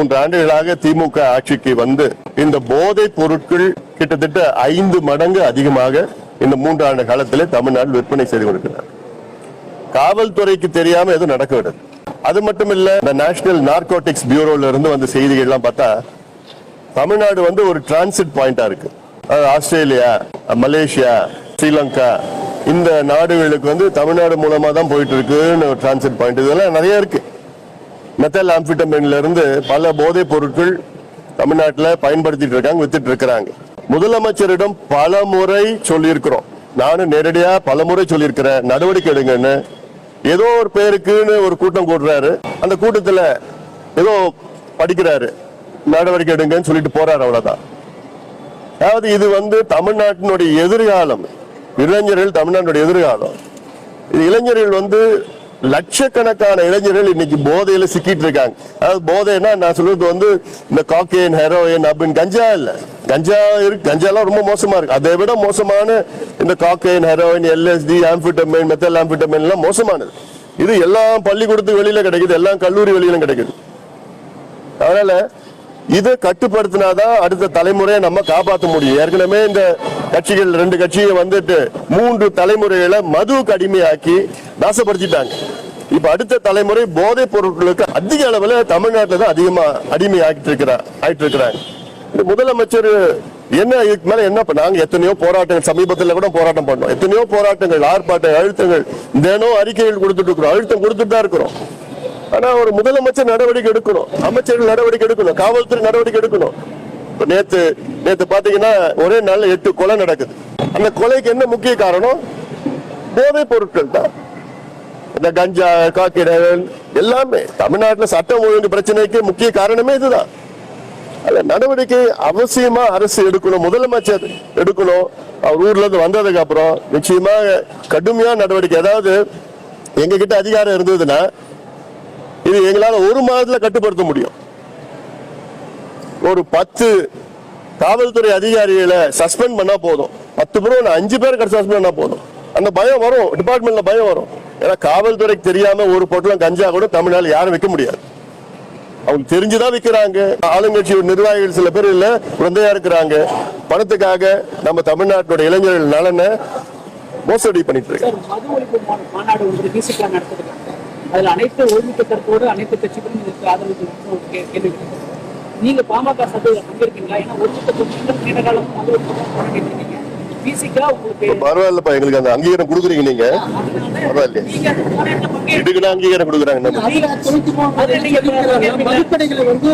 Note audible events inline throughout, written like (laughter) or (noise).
மூன்று ஆண்டுகளாக திமுக ஆட்சிக்கு வந்து இந்த போதைப் பொருட்கள் கிட்டத்தட்ட ஐந்து மடங்கு அதிகமாக இந்த மூன்று ஆண்டு காலத்திலே தமிழ்நாடு விற்பனை செய்து கொண்டிருக்கிறார். காவல்துறைக்கு தெரியாம எதுவும் நடக்க அது மட்டும் இல்ல இந்த நேஷனல் நார்கோட்டிக்ஸ் பியூரோல இருந்து வந்த செய்திகள் எல்லாம் பார்த்தா தமிழ்நாடு வந்து ஒரு டிரான்சிட் பாயிண்டா இருக்கு. ஆஸ்திரேலியா மலேசியா ஸ்ரீலங்கா இந்த நாடுகளுக்கு வந்து தமிழ்நாடு மூலமா தான் போயிட்டு இருக்குன்னு டிரான்சிட் பாயிண்ட் இதெல்லாம் நிறைய இருக்கு. மெத்தல் ஆம்பிட்டமின்ல இருந்து பல போதைப் பொருட்கள் தமிழ்நாட்டில் பயன்படுத்திட்டு இருக்காங்க வித்துட்டு இருக்கிறாங்க. முதலமைச்சரிடம் பல முறை சொல்லியிருக்கிறோம். நானும் நேரடியா பல முறை சொல்லியிருக்கிறேன் நடவடிக்கை எடுங்கன்னு. ஏதோ ஒரு பேருக்குன்னு ஒரு கூட்டம் கூடுறாரு. அந்த கூட்டத்துல ஏதோ படிக்கிறாரு. நடவடிக்கை எடுங்கன்னு சொல்லிட்டு போறாரு அவ்வளவுதான். அதாவது இது வந்து தமிழ்நாட்டினுடைய எதிர்காலம். இளைஞர்கள் தமிழ்நாட்டினுடைய எதிர்காலம். இது இளைஞர்கள் வந்து லட்சக்கணக்கான இளைஞர்கள் இன்னைக்கு போதையில சிக்கிட்டு இருக்காங்க. அதாவது போதைன்னா நான் சொல்றது வந்து இந்த காக்கேன் ஹெரோயின் அப்படின்னு கஞ்சா இல்ல. கஞ்சா இருக்கு கஞ்சாலாம் ரொம்ப மோசமா இருக்கு. அதை விட மோசமான இந்த cocaine heroin LSD amphetamine methyl amphetamine எல்லாம் மோசமானது. இது எல்லாம் பள்ளிக்கூடத்துக்கு வெளியில கிடைக்குது. எல்லாம் கல்லூரி வெளியில கிடைக்குது. அதனால இதை கட்டுப்படுத்தினாதான் அடுத்த தலைமுறையை நம்ம காப்பாற்ற முடியும். ஏற்கனவே இந்த கட்சிகள் ரெண்டு கட்சியை வந்துட்டு மூன்று தலைமுறைகளை மதுவுக்கு அடிமையாக்கி நாசப்படுத்திட்டாங்க. இப்ப அடுத்த தலைமுறை போதைப் பொருட்களுக்கு அதிக அளவுல தமிழ்நாட்டில் தான் அதிகமா அடிமை ஆகிட்டு இருக்கிறா ஆயிட்டு இருக்கிறாங்க. இந்த முதலமைச்சர் என்ன இதுக்கு மேல என்ன பண்ண- நாங்க எத்தனையோ போராட்டங்கள் சமீபத்துல கூட போராட்டம் பண்ணோம். எத்தனையோ போராட்டங்கள் ஆர்ப்பாட்ட அழுத்தங்கள் தினம் அறிக்கைகள் கொடுத்துட்டு இருக்கிறோம். அழுத்தம் கொடுத்துட்டு தான் இருக்கிறோம். ஆனா ஒரு முதலமைச்சர் நடவடிக்கை எடுக்கணும். அமைச்சர்கள் நடவடிக்கை எடுக்கணும். காவல்துறை நடவடிக்கை எடுக்கணும். நேத்து நேத்து பாத்தீங்கன்னா ஒரே நாள்ல எட்டு கொலை நடக்குது. அந்த கொலைக்கு என்ன முக்கிய காரணம்? போதைப் பொருட்கள் தான். இந்த கஞ்சா காக்கிடல் எல்லாமே தமிழ்நாட்டில் சட்டம் ஒழுங்கு பிரச்சனைக்கு முக்கிய காரணமே இதுதான். அந்த நடவடிக்கை அவசியமா அரசு எடுக்கணும் முதலமைச்சர் எடுக்கணும். அவர் ஊர்ல இருந்து வந்ததுக்கு அப்புறம் நிச்சயமா கடுமையான நடவடிக்கை. அதாவது எங்ககிட்ட அதிகாரம் இருந்ததுன்னா இது எங்களால் ஒரு மாதத்துல கட்டுப்படுத்த முடியும். ஒரு பத்து காவல்துறை அதிகாரிகளை சஸ்பெண்ட் பண்ணா போதும். பத்து பேரும் அஞ்சு பேர் சஸ்பெண்ட் பண்ணா போதும். அந்த பயம் வரும் டிபார்ட்மெண்ட்ல பயம் வரும். ஏன்னா காவல்துறைக்கு தெரியாம ஒரு பொட்டலம் கஞ்சா கூட தமிழ்நாடு யாரும் விற்க முடியாது. அவங்க தெரிஞ்சுதான் விற்கிறாங்க ஆளுங்கட்சி நிர்வாகிகள் சில பேர் இல்ல குழந்தையா இருக்கிறாங்க. பணத்துக்காக நம்ம தமிழ்நாட்டோட இளைஞர்கள் நலனை மோசடி பண்ணிட்டு இருக்காங்க. அதுல அனைத்து ஒழுங்கு கருத்தோடு அனைத்து கட்சிகளும் இதற்கு ஆதரவு ஒரு கேள்வி. நீங்க பாமக சபையில் பங்கேற்கீங்களா ஏன்னா ஒழுங்கு கருத்து நீண்ட காலம் போராடிட்டு இருக்கீங்க. பிசிகா உங்களுக்கு பரவாயில்லப்பா எங்களுக்கு அந்த அங்கீகாரம் கொடுக்குறீங்க நீங்க. பரவாயில்லையே. அங்கீகாரம் கொடுக்குறாங்க வந்து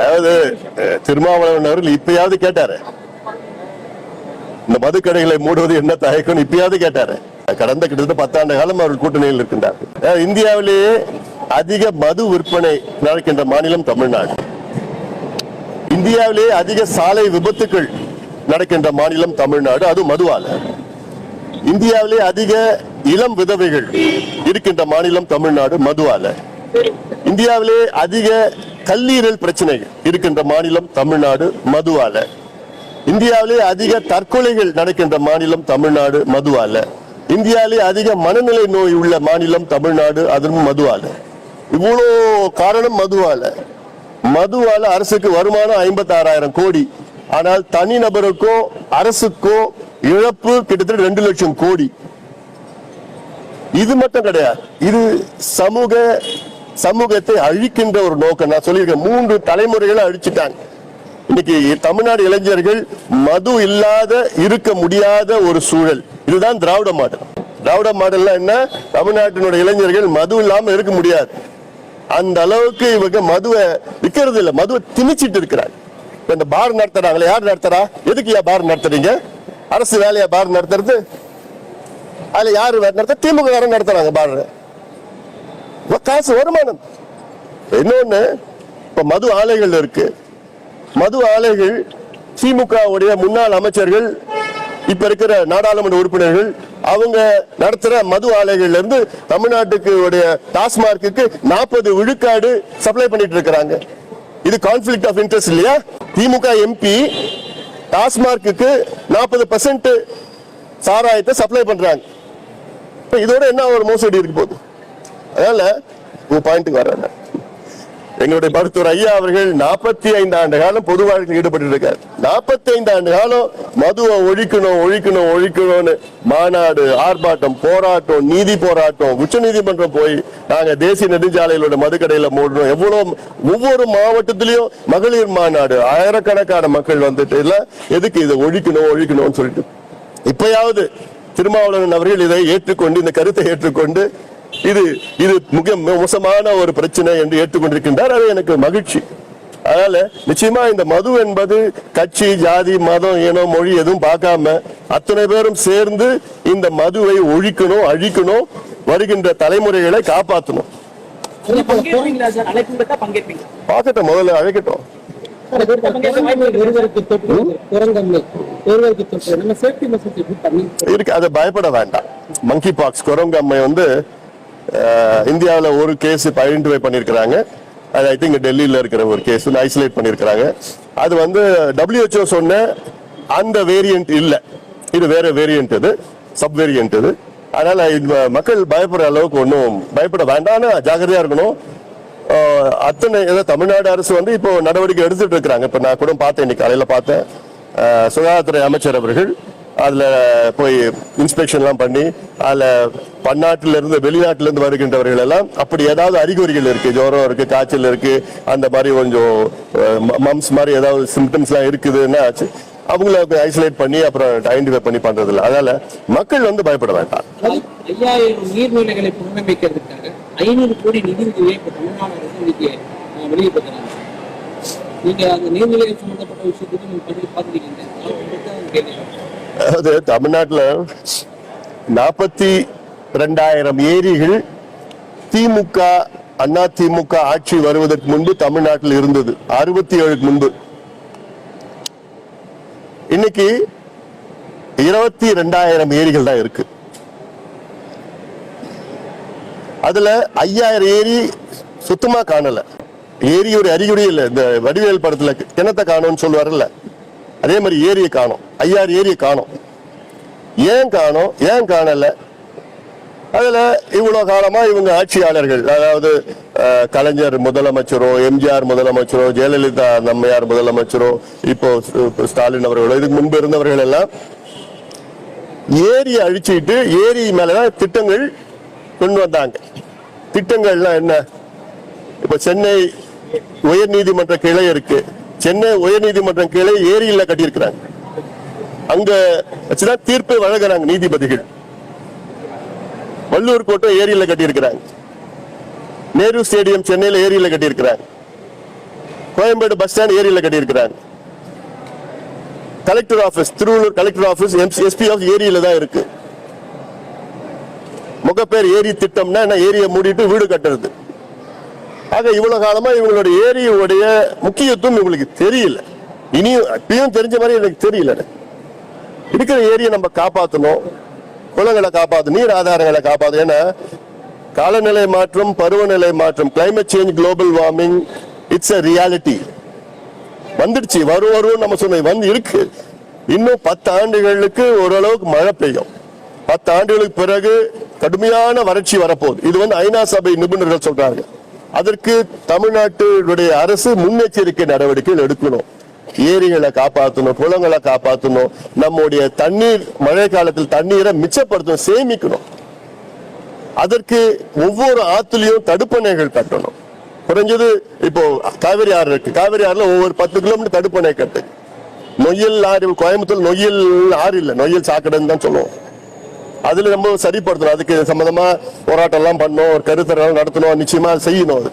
அதாவது திருமாவளவன் அவர்கள் இப்பயாவது கேட்டாரு. இந்த மதுக்கடைகளை மூடுவது என்ன தயக்கம்? இப்பயாவது கேட்டாரு. கடந்த கிட்டத்தட்ட பத்தாண்டு காலம் அவர்கள் கூட்டணியில் இருக்கின்றார் இந்தியாவிலேயே அதிக மது விற்பனை நடக்கின்ற மாநிலம் தமிழ்நாடு. இந்தியாவிலேயே அதிக சாலை விபத்துக்கள் நடக்கின்ற மாநிலம் தமிழ்நாடு அது மதுவால. இந்தியாவிலே அதிக இளம் விதவைகள் இருக்கின்ற மாநிலம் தமிழ்நாடு மதுவால. இந்தியாவிலே அதிக கல்லீரல் பிரச்சனைகள் இருக்கின்ற மாநிலம் தமிழ்நாடு மதுவால. இந்தியாவிலே அதிக தற்கொலைகள் நடக்கின்ற மாநிலம் தமிழ்நாடு மதுவால. இந்தியாவிலே அதிக மனநிலை நோய் உள்ள மாநிலம் தமிழ்நாடு அதுவும் மதுவால. இவ்வளோ காரணம் மதுவால. மதுவால அரசுக்கு வருமானம் ஐம்பத்தி ஆறாயிரம் கோடி. ஆனால் தனிநபருக்கோ அரசுக்கோ இழப்பு கிட்டத்தட்ட ரெண்டு லட்சம் கோடி. இது மட்டும் கிடையாது. இது சமூக சமூகத்தை அழிக்கின்ற ஒரு நோக்கம். நான் சொல்லியிருக்கேன் மூன்று தலைமுறைகளை அழிச்சிட்டாங்க. இன்னைக்கு தமிழ்நாடு இளைஞர்கள் மது இல்லாத இருக்க முடியாத ஒரு சூழல். இதுதான் திராவிட மாடல். திராவிட மாடல்னா என்ன? தமிழ்நாட்டினுடைய இளைஞர்கள் மது இல்லாம இருக்க முடியாது. அந்த அளவுக்கு இவங்க மதுவை விற்கிறது இல்லை. மதுவை திணிச்சிட்டு இருக்கிறாங்க. இந்த பார் நடத்துறாங்களே யார் நடத்துறா? எதுக்கு ஏன் பார் நடத்துறீங்க? அரசு வேலையா பார் நடத்துறது? அதுல யாரு நடத்த? திமுக வேற நடத்துறாங்க பார். காசு வருமானம். இன்னொன்னு இப்ப மது ஆலைகள் இருக்கு. மது ஆலைகள் திமுகவுடைய முன்னாள் அமைச்சர்கள் இப்ப இருக்கிற நாடாளுமன்ற உறுப்பினர்கள் அவங்க நடத்துற மது ஆலைகள்ல இருந்து தமிழ்நாட்டுக்கு உடைய டாஸ்மார்க்கு நாற்பது விழுக்காடு சப்ளை பண்ணிட்டு இருக்கிறாங்க. இது கான்ஃபிளிக் ஆஃப் இன்ட்ரெஸ்ட் இல்லையா? திமுக எம்பி டாஸ்மார்க்கு நாற்பது பர்சன்ட் சாராயத்தை சப்ளை பண்றாங்க. இதோட என்ன ஒரு மோசடி இருக்கு போகுது? அதனால உங்க பாயிண்ட்டுக்கு வர்றேன் எங்களுடைய மருத்துவர் ஐயா அவர்கள் நாற்பத்தி ஐந்து ஆண்டு காலம் பொது வாழ்க்கையில் ஈடுபட்டு இருக்கார் நாற்பத்தி ஐந்து ஆண்டு காலம் மதுவை ஒழிக்கணும் ஒழிக்கணும் ஒழிக்கணும்னு மாநாடு ஆர்ப்பாட்டம் போராட்டம் நீதி போராட்டம் உச்ச நீதிமன்றம் போய் நாங்க தேசிய நெடுஞ்சாலைகளோட மதுக்கடையில மூடணும். எவ்வளவு ஒவ்வொரு மாவட்டத்திலையும் மகளிர் மாநாடு. ஆயிரக்கணக்கான மக்கள் வந்துட்டு இல்ல எதுக்கு இதை ஒழிக்கணும் ஒழிக்கணும்னு சொல்லிட்டு. இப்பயாவது திருமாவளவன் அவர்கள் இதை ஏற்றுக்கொண்டு இந்த கருத்தை ஏற்றுக்கொண்டு இது இது மிக மோசமான ஒரு பிரச்சனை என்று ஏற்றுக்கொண்டிருக்கின்றார். அது எனக்கு மகிழ்ச்சி. அதனால நிச்சயமா இந்த மது என்பது கட்சி ஜாதி மதம் இனம் மொழி எதுவும் பார்க்காம அத்தனை பேரும் சேர்ந்து இந்த மதுவை ஒழிக்கணும் அழிக்கணும் வருகின்ற தலைமுறைகளை காப்பாற்றணும் பார்க்கட்டும் முதல்ல அழைக்கட்டும். இருக்கு. அதை பயப்பட வேண்டாம். மங்கி பாக்ஸ் குரங்கம்மை வந்து இந்தியாவில் ஒரு கேஸ் ஐடென்டிஃபை பண்ணியிருக்கிறாங்க அது ஐ திங்க் டெல்லியில் இருக்கிற ஒரு கேஸ் ஐசோலேட் பண்ணியிருக்கிறாங்க அது வந்து டபிள்யூஹெச்ஓ சொன்ன அந்த வேரியன்ட் இல்லை. இது வேற வேரியன்ட் இது சப் வேரியன்ட் இது. அதனால இந்த மக்கள் பயப்படுற அளவுக்கு ஒன்றும் பயப்பட வேண்டாம். ஆனா இருக்கணும். அத்தனை ஏதோ தமிழ்நாடு அரசு வந்து இப்போ நடவடிக்கை எடுத்துட்டு இருக்கிறாங்க. இப்போ நான் கூட பார்த்தேன் இன்னைக்கு காலையில் பார்த்தேன். சுகாதாரத்துறை அமைச்சர் அவர்கள் அதில் போய் இன்ஸ்பெக்ஷன்லாம் பண்ணி அதில் பன்னாட்டிலிருந்து வெளிநாட்டிலிருந்து வருகின்றவர்கள் எல்லாம் அப்படி ஏதாவது அறிகுறிகள் இருக்குது ஜோரம் இருக்குது காய்ச்சல் இருக்குது அந்த மாதிரி கொஞ்சம் மம்ஸ் மாதிரி ஏதாவது சிம்டம்ஸ்லாம் இருக்குதுன்னா ஆச்சு அவங்கள ஐசோலேட் பண்ணி அப்புறம் ஐடென்டிஃபை பண்ணி பண்றது இல்லை அதனால மக்கள் வந்து பயப்பட வேண்டாம். ஐயாயிரம் நீர்நிலைகளை புனரமைக்கிறதுக்காக ஐநூறு கோடி நிதியுதவியை இப்ப தமிழ்நாடு அரசு இன்னைக்கு வெளியிட்டிருக்கிறாங்க. நீங்க அந்த நீர்நிலைகள் சம்பந்தப்பட்ட விஷயத்துக்கு நீங்க பார்த்துருக்கீங்க கேள்வி அதாவது தமிழ்நாட்டுல நாற்பத்தி ரெண்டாயிரம் ஏரிகள் திமுக அண்ணா திமுக ஆட்சி வருவதற்கு முன்பு தமிழ்நாட்டில் இருந்தது. அறுபத்தி ஏழுக்கு முன்பு. இன்னைக்கு இருபத்தி ரெண்டாயிரம் ஏரிகள் தான் இருக்கு. அதுல ஐயாயிரம் ஏரி சுத்தமா காணல. ஏரி ஒரு அறிகுறி இல்ல. இந்த வடிவேல் படத்துல கிணத்தை காணும்னு சொல்லுவார்ல அதே மாதிரி ஏரியை காணும். ஐயாறு ஏரியை காணும். ஏன் காணும்? ஏன் காணல? அதில் இவ்வளோ காலமாக இவங்க ஆட்சியாளர்கள் அதாவது கலைஞர் முதலமைச்சரோ எம்ஜிஆர் முதலமைச்சரோ ஜெயலலிதா நம்மையார் முதலமைச்சரோ இப்போ ஸ்டாலின் அவர்களோ இதுக்கு முன்பு இருந்தவர்கள் எல்லாம் ஏரியை அழிச்சிட்டு ஏரி மேலதான் திட்டங்கள் கொண்டு வந்தாங்க. திட்டங்கள்லாம் என்ன? இப்போ சென்னை உயர் நீதிமன்ற கிளை இருக்கு. சென்னை உயர்நீதிமன்றம் கீழே ஏரியில் கட்டியிருக்கிறாங்க. அங்க வச்சுதான் தீர்ப்பை வழங்குறாங்க நீதிபதிகள். வள்ளூர் கோட்டை ஏரியில் கட்டியிருக்கிறாங்க. நேரு ஸ்டேடியம் சென்னையில் ஏரியில் கட்டியிருக்கிறாங்க. கோயம்பேடு பஸ் ஸ்டாண்ட் ஏரியில் கட்டியிருக்கிறாங்க. Collector office Thiruvallur collector office SP office ஏரியில தான் இருக்கு. முகப்பேர் ஏரி திட்டம்னா என்ன? ஏரியை மூடிட்டு வீடு கட்டுறது. ஆக இவ்வளவு காலமா இவங்களுடைய ஏரியோடைய முக்கியத்துவம் இவங்களுக்கு தெரியல. இனியும் இப்பயும் தெரிஞ்ச மாதிரி எனக்கு தெரியல. இருக்கிற ஏரியை நம்ம காப்பாற்றணும் குளங்களை காப்பாற்று நீர் ஆதாரங்களை காப்பாற்று ஏன்னா காலநிலை மாற்றம் பருவநிலை மாற்றம் climate change global warming it's a reality வந்துடுச்சு. வரும் வரும் நம்ம சொன்ன வந்து இருக்கு. இன்னும் பத்து ஆண்டுகளுக்கு ஓரளவுக்கு மழை பெய்யும். பத்து ஆண்டுகளுக்கு பிறகு கடுமையான வறட்சி வரப்போகுது. இது வந்து ஐநா சபை நிபுணர்கள் சொல்றாங்க. அதற்கு தமிழ்நாட்டுடைய அரசு முன்னெச்சரிக்கை நடவடிக்கைகள் எடுக்கணும். ஏரிகளை காப்பாற்றணும் குளங்களை காப்பாற்றணும் நம்முடைய தண்ணீர் மழை காலத்தில் தண்ணீரை மிச்சப்படுத்தணும் சேமிக்கணும். அதற்கு ஒவ்வொரு ஆத்துலயும் தடுப்பணைகள் கட்டணும். குறைஞ்சது இப்போ காவிரி ஆறு இருக்கு. காவிரி ஆறுல ஒவ்வொரு பத்து கிலோமீட்டர் தடுப்பணை கட்டு. நொய்யல் ஆறு கோயம்புத்தூர் நொய்யல் ஆறு இல்லை. நொய்யல் சாக்கடைன்னு தான் சொல்லுவோம். அதுல நம்ம சரிப்படுத்தணும். அதுக்கு சம்பந்தமா போராட்டம் எல்லாம் பண்ணணும் ஒரு கருத்தரெல்லாம் நடத்தணும் நிச்சயமா செய்யணும் அது.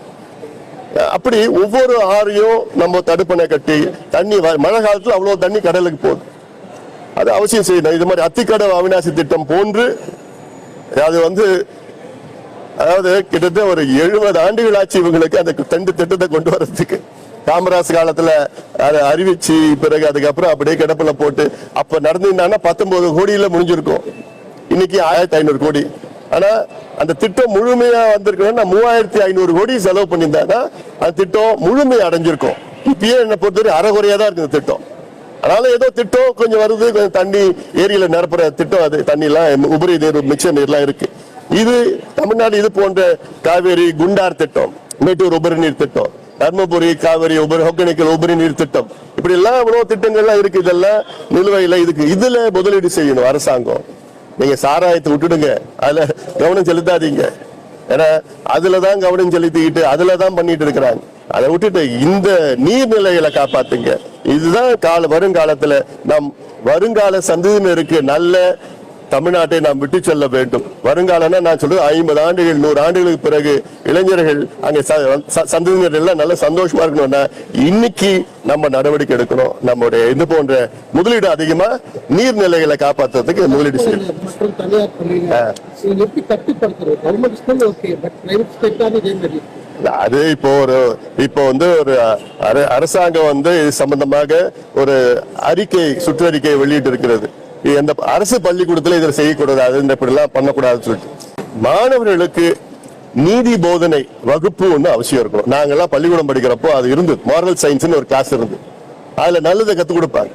அப்படி ஒவ்வொரு ஆறையும் நம்ம தடுப்பணை கட்டி தண்ணி வ- மழை காலத்தில் அவ்வளவு தண்ணி கடலுக்கு போகுது. அது அவசியம் செய்யணும். இது மாதிரி அத்திக்கடல் அவிநாசி திட்டம் போன்று அது வந்து அதாவது கிட்டத்தட்ட ஒரு எழுபது ஆண்டுகள் ஆச்சு இவங்களுக்கு அந்த ரெண்டு திட்டத்தை கொண்டு வர்றதுக்கு காமராஜ் காலத்துல அதை அறிவிச்சு பிறகு அதுக்கப்புறம் அப்படியே கிடப்புல போட்டு அப்ப நடந்திருந்தாங்கன்னா பத்தொன்பது கோடியில முடிஞ்சிருக்கும். இன்னைக்கு ஆயிரத்தி ஐநூறு கோடி. ஆனா அந்த திட்டம் முழுமையா வந்திருக்கணும்னா மூவாயிரத்தி ஐநூறு கோடி செலவு பண்ணியிருந்தாங்கன்னா அந்த திட்டம் முழுமையை அடைஞ்சிருக்கும். இப்பயே என்ன பொறுத்தவரை அறகுறையா தான் இருக்கு திட்டம். அதனால ஏதோ திட்டம் கொஞ்சம் வருது கொஞ்சம் தண்ணி ஏரியில நிரப்புற திட்டம் அது. தண்ணி எல்லாம் உபரி நீர் மிச்ச நீர்லாம் இருக்கு. இது தமிழ்நாடு இது போன்ற காவேரி குண்டார் திட்டம் மேட்டூர் உபரி நீர் திட்டம் தர்மபுரி காவிரி உபரி ஒகேனக்கல் உபரி நீர் திட்டம். இப்படி எல்லாம் இவ்வளவு திட்டங்கள்லாம் இருக்கு. இதெல்லாம் நிலுவையில இதுக்கு இதுல முதலீடு செய்யணும் அரசாங்கம். நீங்க சாராயத்தை விட்டுடுங்க. அதுல கவனம் செலுத்தாதீங்க. ஏன்னா அதுலதான் கவனம் செலுத்திக்கிட்டு அதுலதான் பண்ணிட்டு இருக்கிறாங்க. அதை விட்டுட்டு இந்த நீர்நிலைகளை காப்பாத்துங்க. இதுதான் கால வருங்காலத்துல நம் வருங்கால சந்ததியினருக்கு நல்ல தமிழ்நாட்டை நாம் விட்டு செல்ல வேண்டும். வருங்காலம்னா நான் சொல்றது ஐம்பது ஆண்டுகள் நூறு ஆண்டுகளுக்கு பிறகு இளைஞர்கள் அங்க சந்ததியினர் எல்லாம் நல்ல சந்தோஷமா இருக்கணும்னா இன்னைக்கு நம்ம நடவடிக்கை எடுக்கணும். நம்முடைய இது போன்ற முதலீடு அதிகமா நீர்நிலைகளை காப்பாற்றுறதுக்கு முதலீடு செய்யணும். அது இப்போ ஒரு இப்போ வந்து ஒரு அர- அரசாங்கம் வந்து இது சம்பந்தமாக ஒரு அறிக்கை சுற்றறிக்கை வெளியிட்டு இருக்கிறது எந்த அரசு பள்ளிக்கூடத்தில் இதில் செய்யக்கூடாது அது இந்த இப்படிலாம் பண்ணக்கூடாதுன்னு சொல்லிட்டு. மாணவர்களுக்கு நீதி போதனை வகுப்பு ஒன்று அவசியம் இருக்கணும். நாங்கெல்லாம் பள்ளிக்கூடம் படிக்கிறப்போ அது இருந்தது மாரல் சயின்ஸ்னு ஒரு கிளாஸ் இருந்து. அதில் நல்லதை கற்றுக் கொடுப்பாங்க.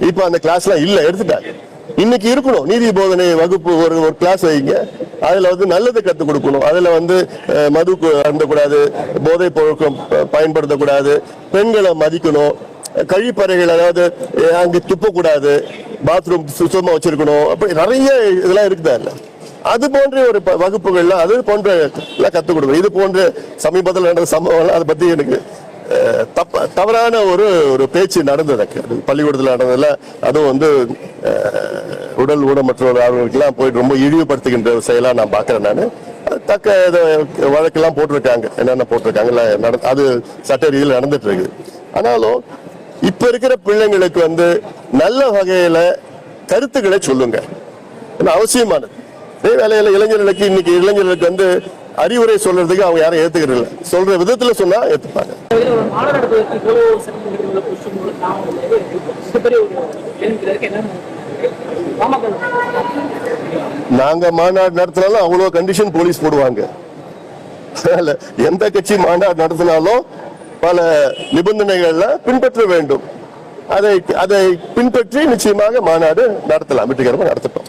இப்போ அந்த கிளாஸ்லாம் இல்லை எடுத்துட்டாங்க. இன்னைக்கு இருக்கணும். நீதி போதனை வகுப்பு ஒரு ஒரு கிளாஸ் வைங்க. அதில் வந்து நல்லதை கற்றுக் கொடுக்கணும். அதில் வந்து மது அருந்தக்கூடாது போதை பொருட்கள் ப- பயன்படுத்தக்கூடாது பெண்களை மதிக்கணும் கழிப்பறைகள் அதாவது அங்கே துப்பக்கூடாது பாத்ரூம் சுத்தமாக வச்சிருக்கணும். அப்படி நிறைய இதெல்லாம் இருக்குதா இல்லை? அது போன்ற ஒரு ப- வகுப்புகள்லாம் அது போன்ற எல்லாம் கற்றுக் கொடுக்கணும். இது போன்ற சமீபத்தில் நடந்த சம்பவம்லாம் அதை பற்றி எனக்கு தப்ப தவறான ஒரு ஒரு பேச்சு நடந்தது எனக்கு. பள்ளிக்கூடத்தில் நடந்ததில் அதுவும் வந்து உடல் ஊனமற்றவர் அவர்களுக்கெல்லாம் போயிட்டு ரொம்ப இழிவுபடுத்துகின்ற செயலாக செயலா நான் பார்க்குறேன் நான். தக்க இதை வழக்கெல்லாம் போட்டிருக்காங்க. என்னென்ன போட்டிருக்காங்க நட- அது சட்ட ரீதியில் நடந்துட்டு இருக்குது. ஆனாலும் இப்ப இருக்கிற பிள்ளைங்களுக்கு வந்து நல்ல வகையில கருத்துக்களை சொல்லுங்க. அவசியமானது? அதே வேலையில இளைஞர்களுக்கு இன்னைக்கு இளைஞர்களுக்கு வந்து அறிவுரை சொல்றதுக்கு அவங்க யாரும் ஏத்துக்கிறது இல்ல சொல்ற விதத்துல சொன்னா ஏத்துப்பாங்க. நாங்க மாநாடு நடத்தினாலும் அவ்வளவு கண்டிஷன் போலீஸ் போடுவாங்க. (laughs) எந்த கட்சி மாநாடு நடத்தினாலும் பல நிபந்தனைகள்ல பின்பற்ற வேண்டும். அதை அதை பின்பற்றி நிச்சயமாக மாநாடு நடத்தலாம். வெற்றிகரமாக நடத்தட்டும்.